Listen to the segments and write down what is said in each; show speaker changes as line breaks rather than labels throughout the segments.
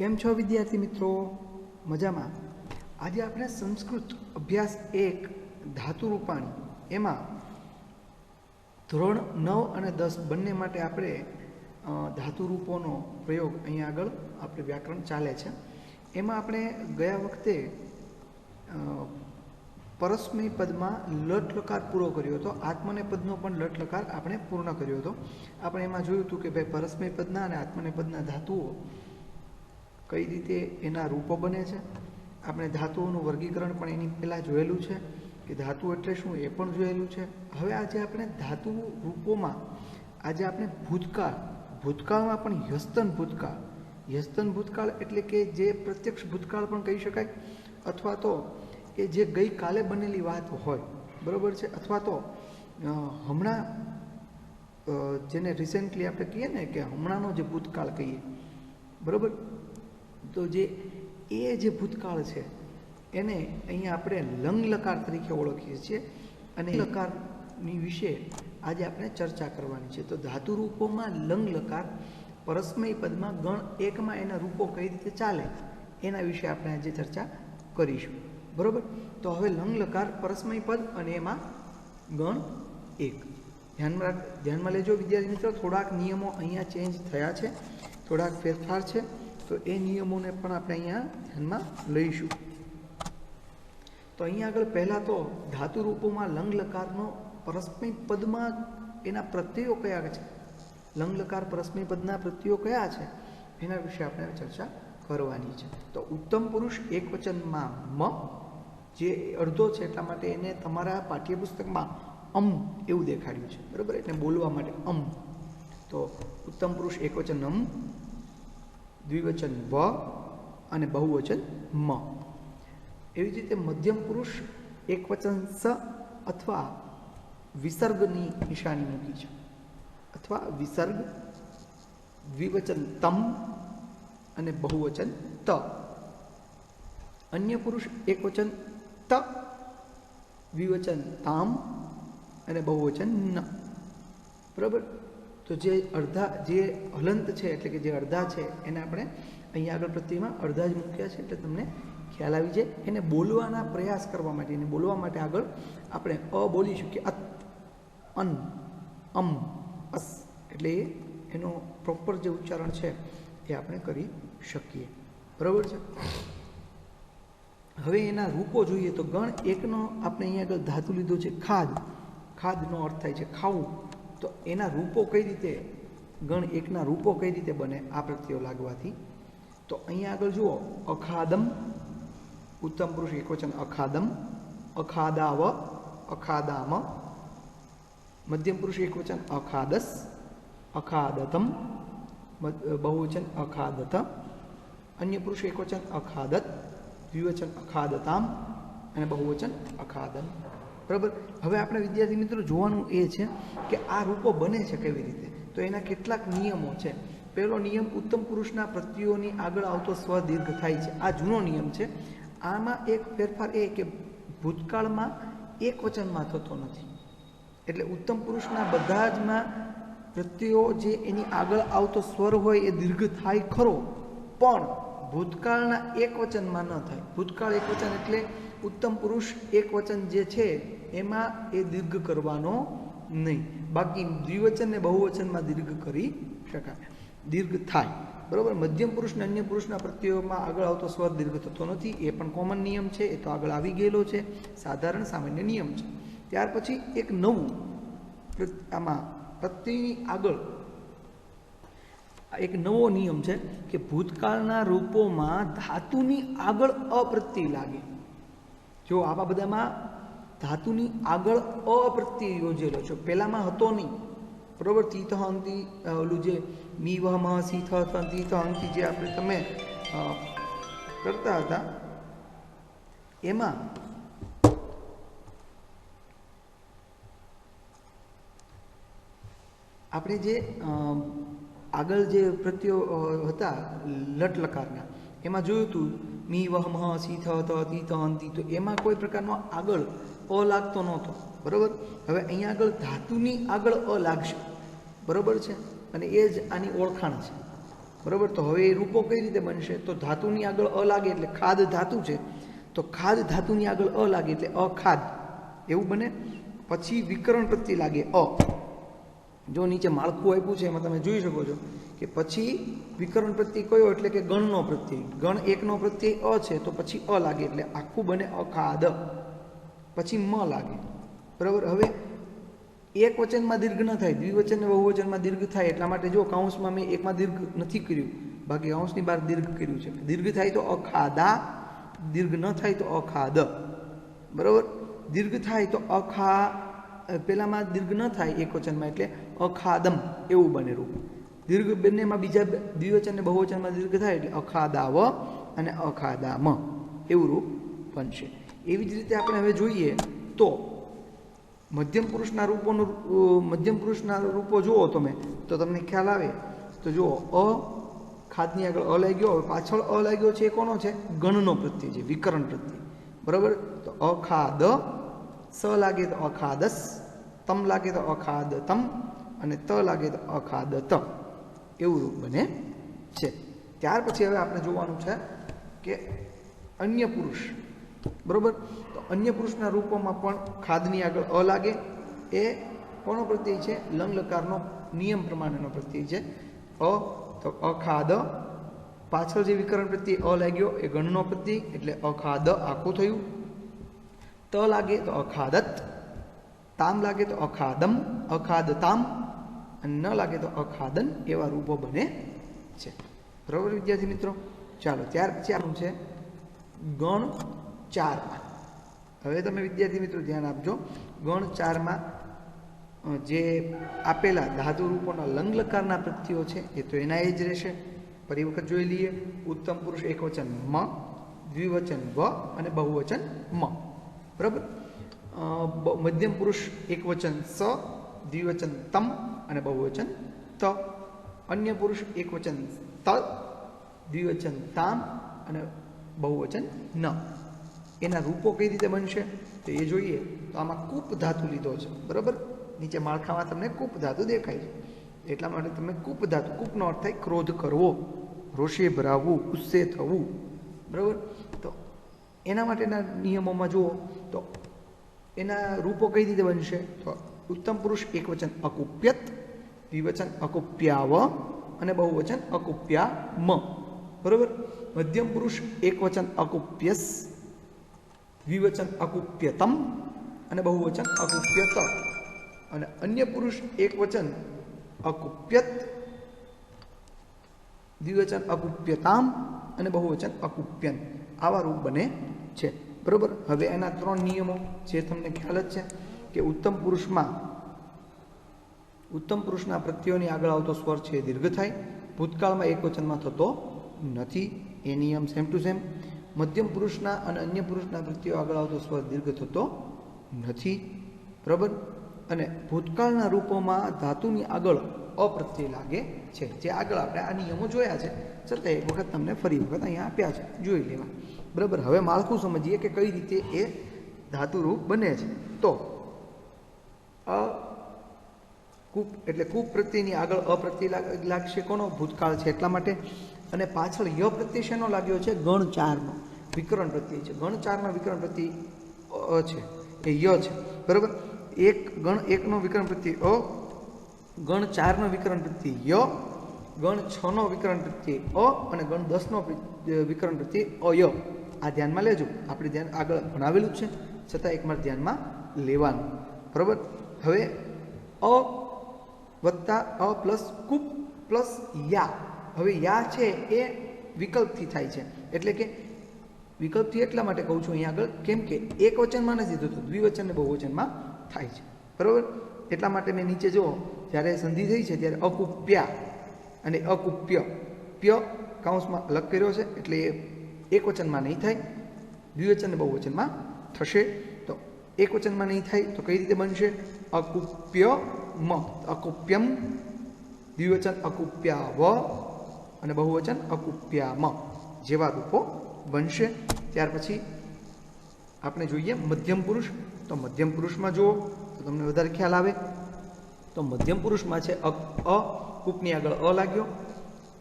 કેમ છો વિદ્યાર્થી મિત્રો? મજામાં. આજે આપણે સંસ્કૃત અભ્યાસ એક, ધાતુ રૂપાણી. એમાં ધોરણ નવ અને દસ બંને માટે આપણે ધાતુ રૂપોનો પ્રયોગ અહીંયા આગળ આપણે વ્યાકરણ ચાલે છે. એમાં આપણે ગયા વખતે પરસ્મય પદમાં લટ લકાર પૂરો કર્યો હતો. આત્મને પદનો પણ લટ લકાર આપણે પૂર્ણ કર્યો હતો. આપણે એમાં જોયું હતું કે ભાઈ પરસ્મય પદના અને આત્મને પદના ધાતુઓ કઈ રીતે એના રૂપો બને છે? આપણે ધાતુઓનું વર્ગીકરણ પણ એની પહેલાં જોયેલું છે કે ધાતુ એટલે શું એ પણ જોયેલું છે. હવે આજે આપણે ધાતુ રૂપોમાં આજે આપણે ભૂતકાળ, ભૂતકાળમાં પણ યસ્તન ભૂતકાળ. યસ્તન ભૂતકાળ એટલે કે જે પ્રત્યક્ષ ભૂતકાળ પણ કહી શકાય, અથવા તો કે જે ગઈકાલે બનેલી વાત હોય, બરાબર છે? અથવા તો હમણાં જેને રિસેન્ટલી આપણે કહીએ ને કે હમણાંનો જે ભૂતકાળ કહીએ, બરોબર? તો જે, એ જે ભૂતકાળ છે, એને અહીંયા આપણે લંગ લકાર તરીકે ઓળખીએ છીએ અને લકારની વિશે આજે આપણે ચર્ચા કરવાની છે. તો ધાતુ રૂપોમાં લંગ લકાર પરસ્મય પદમાં ગણ એકમાં એના રૂપો કઈ રીતે ચાલે, એના વિશે આપણે આજે ચર્ચા કરીશું. બરોબર? તો હવે લંગ લકાર પરસ્મય પદ અને એમાં ગણ એક. ધ્યાનમાં રાખ, ધ્યાનમાં લેજો વિદ્યાર્થી મિત્રો, થોડાક નિયમો અહીંયા ચેન્જ થયા છે, થોડાક ફેરફાર છે. તો એ નિયમોને પણ આપણે અહીંયા ધ્યાનમાં લઈશું. તો અહીંયા આગળ પહેલાં તો ધાતુ રૂપોમાં લંગ લકારનો પરસ્મય પદમાં એના પ્રત્યયો કયા છે? લંગ લકાર પરસ્મય પદના પ્રત્યયો કયા છે? એના વિશે આપણે ચર્ચા કરવાની છે. તો ઉત્તમ પુરુષ એક વચનમાં મ, જે અડધો છે એટલા માટે એને તમારા પાઠ્યપુસ્તકમાં અમ એવું દેખાડ્યું છે. બરાબર? એટલે બોલવા માટે અમ. તો ઉત્તમ પુરુષ એકવચન અમ દ્વિવચન વ અને બહુવચન મ. એવી જ રીતે મધ્યમ પુરુષ એકવચન સ અથવા વિસર્ગની નિશાની મૂકી છે. અથવા વિસર્ગ, દ્વિવચન તમ અને બહુવચન ત. અન્ય પુરુષ એકવચન ત, દ્વિવચન તામ અને બહુવચન ન. બરાબર? તો જે અડધા, જે હલંત છે, એટલે કે જે અડધા છે, એને આપણે અહીંયા આગળ પ્રત્યેમાં અડધા જ મૂક્યા છે, એટલે તમને ખ્યાલ આવી જાય. એને બોલવાના પ્રયાસ કરવા માટે, એને બોલવા માટે આગળ આપણે અ બોલીશું કે અત, અન, અમ, અસ, એટલે એનો પ્રોપર જે ઉચ્ચારણ છે, એ આપણે કરી શકીએ. બરાબર છે? હવે એના રૂપો જોઈએ તો ગણ એકનો આપણે અહીંયા આગળ ધાતુ લીધો છે ખાદ. ખાદનો અર્થ થાય છે ખાવું. તો એના રૂપો કઈ રીતે, ગણ એકના રૂપો કઈ રીતે બને આ પ્રત્યયો લાગવાથી? તો અહીંયા આગળ જુઓ, અખાદમ, ઉત્તમ પુરુષ એકવચન અખાદમ, અખાદાવ, અખાદામ, મધ્યમ પુરુષ એકવચન અખાદસ, અખાદતમ બહુવચન, અખાદત, અન્ય પુરુષ એકવચન અખાદત, દ્વિવચન, અખાદતામ, અને બહુવચન, અખાદન. બરાબર? હવે આપણે વિદ્યાર્થી મિત્રો જોવાનું એ છે કે આ રૂપો બને છે કેવી રીતે? તો એના કેટલાક નિયમો છે. પહેલો નિયમ, ઉત્તમ પુરુષના પ્રત્યયોની આગળ આવતો સ્વદીર્ઘ થાય છે. આ જૂનો નિયમ છે. આમાં એક ફેરફાર એ કે ભૂતકાળમાં એક વચનમાં થતો નથી. એટલે ઉત્તમ પુરુષના બધા જમાં પ્રત્યયો જે એની આગળ આવતો સ્વર હોય એ દીર્ઘ થાય ખરો. પણ ભૂતકાળના એક વચનમાં ન થાય. ભૂતકાળ એક વચન એટલે ઉત્તમ પુરુષ એક વચન જે છે, એમાં એ દીર્ઘ કરવાનો નહીં. બાકી દ્વિવચન ને બહુવચનમાં દીર્ઘ કરી શકાય. દીર્ઘ થાય. બરોબર? મધ્યમ પુરુષ ને અન્ય પુરુષના પ્રત્યયોમાં આગળ આવતો સ્વર દીર્ઘ થતો નથી. એ પણ કોમન નિયમ છે. એ તો આગળ આવી ગયેલો છે. સાધારણ સામાન્ય નિયમ છે. ત્યાર પછી એક નવું આમાં પ્રત્યયની આગળ એક નવો નિયમ છે કે ભૂતકાળના રૂપોમાં ધાતુની આગળ અપ્રત્યય લાગે. જો આવા બધામાં ધાતુની આગળ અપ્રત્યય યોજેલો છે. પહેલામાં હતો નહીં. બરોબર? તીથ અંતિ ઓલું જે મી વહ મહ સી તીથ અંતિ જે આપણે તમે કરતા હતા, એમાં આપણે જે આગળ જે પ્રત્યો હતા, લટ લકારના એમાં જોયું હતું મી વહ મહ સી થ ત તી ત અંતી તો એમાં કોઈ પ્રકારનો આગળ અ લાગતો નહોતો. બરોબર? હવે અહીંયા આગળ ધાતુની આગળ અ લાગશે. બરોબર છે? અને એ જ આની ઓળખાણ છે. બરાબર? તો હવે એ રૂપો કઈ રીતે બનશે? તો ધાતુની આગળ અ લાગે એટલે ખાદ ધાતુ છે. તો ખાદ ધાતુની આગળ અ લાગે એટલે અખાદ. એવું બને? પછી વિકરણ પ્રત્યે લાગે અ. જો નીચે માળખું આપ્યું છે, એમાં તમે જોઈ શકો છો કે પછી વિકરણ પ્રત્યય કયો? એટલે કે ગણનો પ્રત્યય. ગણ એકનો પ્રત્યય અ છે, તો પછી અ લાગે. એટલે આખું બને અખાદ. પછી મ લાગે. બરાબર? હવે એક વચનમાં દીર્ઘ ન થાય. દ્વિવચન બહુવચનમાં દીર્ઘ થાય. એટલા માટે જો કાઉન્સમાં મેં એકમાં દીર્ઘ નથી કર્યું. બાકી કાઉન્સની બહાર દીર્ઘ કર્યું છે. દીર્ઘ થાય તો અખાદા. દીર્ઘ ન થાય તો અખાદ. બરાબર? દીર્ઘ થાય તો અખા પેલામાં દીર્ઘ ન થાય એક વચનમાં, એટલે અખાદમ એવું બને રૂપ દીર્ઘ બંનેમાં બીજા દ્વિવચન ને બહુવચનમાં દીર્ઘ થાય એટલે અખાદાવ અને અખાદામ. એવું રૂપ બનશે. એવી જ રીતે આપણે હવે જોઈએ તો મધ્યમ પુરુષના રૂપોનું મધ્યમ પુરુષના રૂપો જુઓ તમે, તો તમને ખ્યાલ આવે. તો જુઓ, અ ખાદની આગળ અ લાગ્યો, હવે પાછળ અ લાગ્યો છે એ કોનો છે? ગણનો પ્રત્યય છે, વિકરણ પ્રત્યય. બરાબર? તો અખાદ, સ લાગે તો અખાદસ તમ લાગે તો અખાદ તમ અને ત લાગે તો અખાદ ત એવું રૂપ બને છે. ત્યાર પછી હવે આપણે જોવાનું છે કે અન્ય પુરુષ. બરોબર? તો અન્ય પુરુષના રૂપોમાં પણ ખાદની આગળ અ લાગે. એ કોનો પ્રત્યય છે? લંગ લકારનો નિયમ પ્રમાણેનો પ્રત્યય છે. અ, તો અખાદ. પાછળ જે વિકરણ પ્રત્યય અ લાગ્યો એ ગણનો પ્રત્યય, એટલે અખાદ આખું થયું. ત લાગે તો અખાદત. તામ લાગે તો અખાદમ અખાદતામ અને ન લાગે તો અખાદન એવા રૂપો બને છે. બરાબર વિદ્યાર્થી મિત્રો? ચાલો, ત્યાર પછી આપણું છે ગણ ચારમાં. હવે તમે વિદ્યાર્થી મિત્રો ધ્યાન આપજો. ગણ ચારમાં જે આપેલા ધાતુ રૂપોના લંગ લકારના પ્રત્યયો છે, એ તો એના એ જ રહેશે. ફરી વખત જોઈ લઈએ. ઉત્તમ પુરુષ એકવચન મ, દ્વિવચન વ અને બહુવચન મ. બરાબર? મધ્યમ પુરુષ એકવચન સ, દ્વિવચન તમ અને બહુવચન ત. અન્ય પુરુષ એકવચન ત, દ્વિવચન તામ અને બહુવચન ન. એના રૂપો કઈ રીતે બનશે? તો એ જોઈએ. તો આમાં કૂપ ધાતુ લીધો છે. બરાબર? નીચે માળખામાં તમને કૂપ ધાતુ દેખાય છે. એટલા માટે તમે કૂપ ધાતુ, કૂપનો અર્થ થાય ક્રોધ કરવો, રોષે ભરાવવું, ગુસ્સે થવું. બરાબર? તો એના માટેના નિયમોમાં જુઓ. તો એના રૂપો કઈ રીતે બનશે? તો ઉત્તમ પુરુષ એક વચન અકુપ્યત, દ્વિવચન અકુપ્યાવ અને બહુવચન અકુપ્યામ. બરોબર? મધ્યમ પુરુષ એક વચન અકુપ્યસ, દ્વિવચન અકુપ્યતમ અને બહુવચન અકુપ્યત. અને અન્ય પુરુષ એક વચન અકુપ્યત, દ્વિવચન અકુપ્યતામ અને બહુવચન અકુપ્યન. આવા રૂપ બને છે. બરોબર? હવે એના ત્રણ નિયમો જે તમને ખ્યાલ જ છે કે ઉત્તમ પુરુષમાં, ઉત્તમ પુરુષના પ્રત્યયોની આગળ આવતો સ્વર છે દીર્ઘ થાય, ભૂતકાળમાં એક વચનમાં થતો નથી. એ નિયમ સેમ ટુ સેમ મધ્યમ પુરુષના અને અન્ય પુરુષના પ્રત્યયો આગળ આવતો સ્વર દીર્ઘ થતો નથી. બરાબર? અને ભૂતકાળના રૂપોમાં ધાતુની આગળ અપ્રત્યય લાગે છે. જે આગળ આપણે આ નિયમો જોયા છે છતાં એક વખત તમને ફરી વખત અહીંયા આપ્યા છે. જોઈ લેવા. બરાબર? હવે માળખું સમજીએ કે કઈ રીતે એ ધાતુરૂપ બને છે. તો, અ, કૂપ એટલે કૂપ પ્રત્યેની આગળ અપ્રત્યય લાગ- લાગશે કોનો? ભૂતકાળ છે એટલા માટે. અને પાછળ ય પ્રત્યય શેનો લાગ્યો છે? ગણ ચારનો. વિકરણ પ્રત્યય છે. ગણ ચારનો વિકરણ પ્રત્યય અ છે. એ ય છે. બરાબર? એક ગણ એકનો વિકરણ પ્રત્યય અ, ગણ ચારનો વિકરણ પ્રત્યય ય ગણ છનો વિકરણ પ્રત્યે અ અને ગણ દસનો વિકરણ પ્રત્યે અય આ ધ્યાનમાં લેજો. આપણે ધ્યાન આગળ ભણાવેલું છે. છતાં એકવાર ધ્યાનમાં લેવાનું. બરાબર? હવે અ વત્તા અ પ્લસ કુપ પ્લસ યા. હવે યા છે એ વિકલ્પથી થાય છે. એટલે કે વિકલ્પથી એટલા માટે કહું છું અહીંયા આગળ, કેમ કે એક વચનમાં નથી થતું, દ્વિવચન ને બહુવચનમાં થાય છે. બરાબર? એટલા માટે મેં નીચે જુઓ, જ્યારે સંધિ થઈ છે, ત્યારે અકુપ્યા. અને અકુપ્ય પ્ય. કાઉન્સમાં અલગ કર્યો છે, એટલે એ એક વચનમાં નહીં થાય, દ્વિવચન બહુવચનમાં થશે. તો એક વચનમાં નહીં થાય, તો કઈ રીતે બનશે? અકુપ્ય મ અકુપ્યમ. દ્વિવચન અકુપ્યાવ અને બહુવચન અકુપ્યામ જેવા રૂપો બનશે. ત્યાર પછી આપણે જોઈએ મધ્યમ પુરુષ. તો મધ્યમ પુરુષમાં જુઓ, તો તમને વધારે ખ્યાલ આવે. તો મધ્યમ પુરુષમાં છે અ કૂપની આગળ અ લાગ્યો.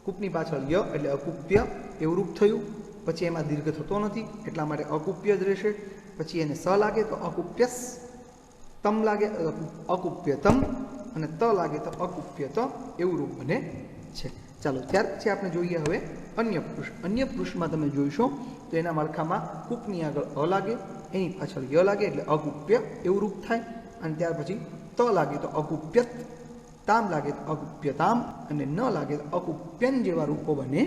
કૂપની પાછળ ય એટલે અકુપ્ય એવું રૂપ થયું. પછી એમાં દીર્ઘ થતો નથી, એટલા માટે અકુપ્ય જ રહેશે. પછી એને સ લાગે તો અકુપ્યસ, તમ લાગે અકુપ્યતમ, અને ત લાગે તો અકુપ્યત એવું રૂપ બને છે. ચાલો, ત્યાર પછી આપણે જોઈએ હવે અન્ય પુરુષ. અન્ય પુરુષમાં તમે જોઈશો તો એના માળખામાં કૂપની આગળ અ લાગે, એની પાછળ ય લાગે એટલે અકૂપ્ય એવું રૂપ થાય. અને ત્યાર પછી ત લાગે તો અકુપ્યત તામ લાગે તો અકુપ્યતામ અને ન લાગે તો અકુપ્યન જેવા રૂપો બને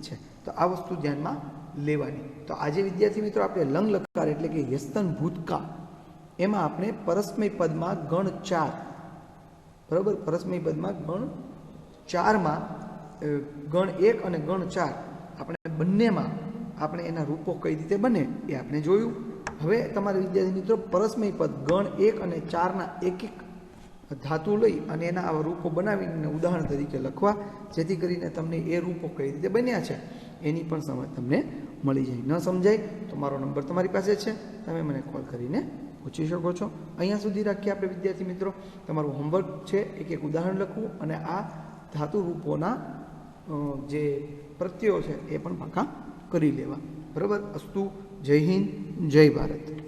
છે તો આ વસ્તુ ધ્યાનમાં લેવાની તો આજે વિદ્યાર્થી મિત્રો આપણે લંગ લકાર એટલે કે યસ્તન ભૂતકાળ એમાં આપણે પરસ્મય પદમાં ગણ ચાર બરાબર પરસ્મય પદમાં ગણ ચારમાં ગણ એક અને ગણ ચાર આપણે બંનેમાં આપણે એના રૂપો કઈ રીતે બને એ આપણે જોયું હવે તમારા વિદ્યાર્થી મિત્રો પરસ્મય પદ ગણ એક અને ચારના એક એક ધાતુ લઈ અને એના આવા રૂપો બનાવીને ઉદાહરણ તરીકે લખવા, જેથી કરીને તમને એ રૂપો કઈ રીતે બન્યા છે, એની પણ સમજ તમને મળી જાય. ન સમજાય તો મારો નંબર તમારી પાસે છે. તમે મને કોલ કરીને પૂછી શકો છો. અહીંયા સુધી રાખીએ આપણે વિદ્યાર્થી મિત્રો. તમારું હોમવર્ક છે, એક એક ઉદાહરણ લખવું અને આ ધાતુ રૂપોના જે પ્રત્યયો છે એ પણ પાકા કરી લેવા. બરાબર? અસ્તુ, જય હિન્દ, જય ભારત.